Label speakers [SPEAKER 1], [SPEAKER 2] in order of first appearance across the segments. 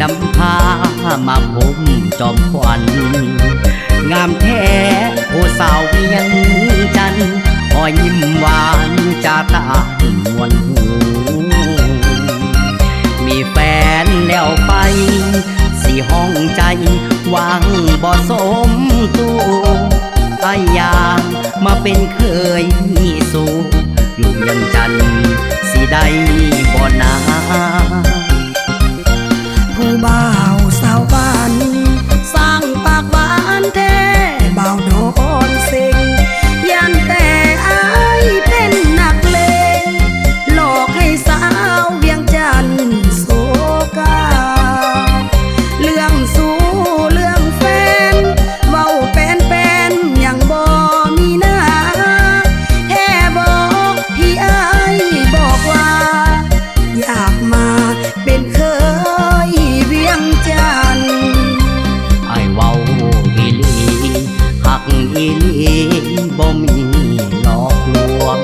[SPEAKER 1] นำพามาผมจอมควัน งามแท้ผู้สาวเวียงจันทน์พอยิ้มหวานจากตานมวนหู มีแฟนแล้วไป สีห้องใจวางบ่สมตัวไอ้ยางมาเป็นเคย อีลีบ่มีหลอกลวง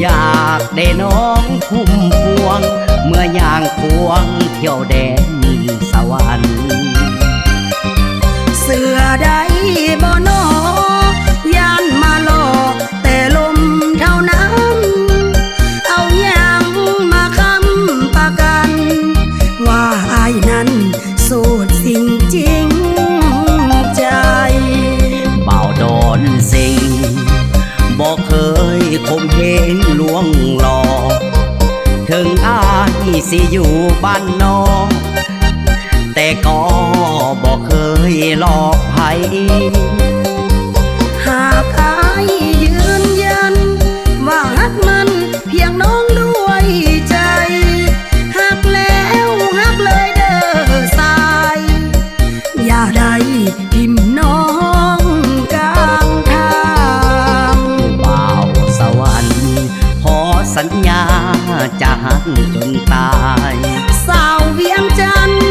[SPEAKER 1] อยากได้น้
[SPEAKER 2] องคุ้มพวง เมื่อย่างควงเที่ยวแดน บอกเคยคมเหงลวงหลอกถึงอายสิอยู่บ้านนอกแต่ก็บอกเคยหลอกใคร
[SPEAKER 1] ญญาจะหักจนตาย สาวเวียงจัน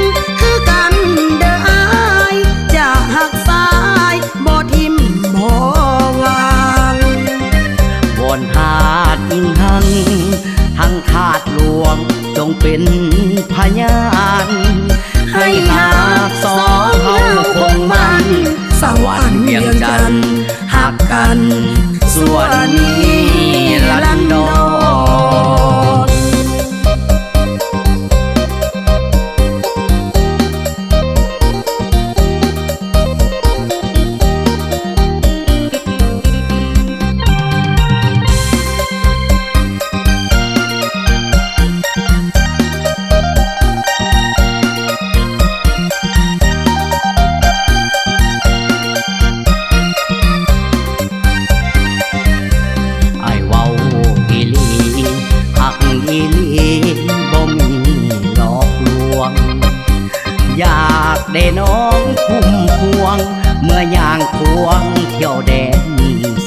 [SPEAKER 1] องคุ้มพวง เมื่อย่างควงเที่ยวแดน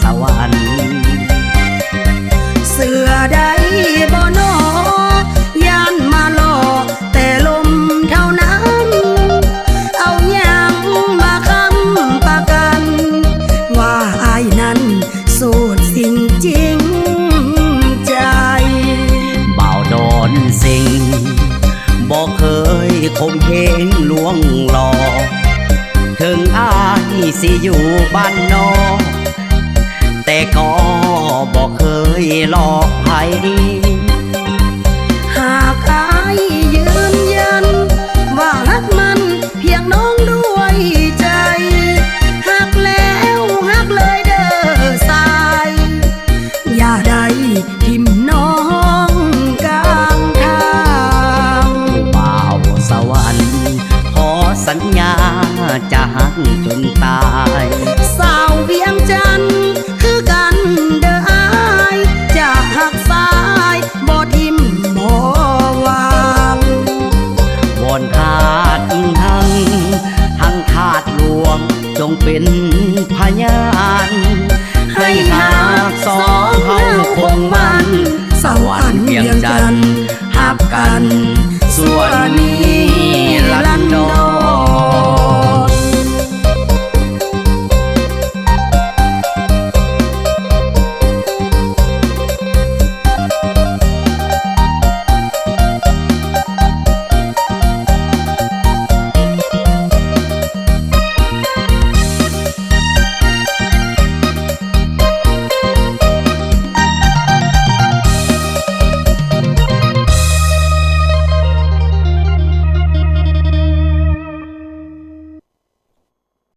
[SPEAKER 1] สวรรค์
[SPEAKER 2] เสือใดบ่ ยค
[SPEAKER 1] มเหงลวงหลอกถึงอายสิอยู่บ้านนอกแต่ก็บอกเคยหลอกใคร
[SPEAKER 2] จะ
[SPEAKER 1] หักจนตาย
[SPEAKER 2] สาวเวียงจันคือกันเด้ออายจะหักสายบอทิมบอวาง
[SPEAKER 1] วอนทาดอิงทั้งทั้งทาดหลวงจงเป็นพยานให้หากสองเฮาคงมันสวรรค์เวียงจันหักกัน ส่วนนี้ละ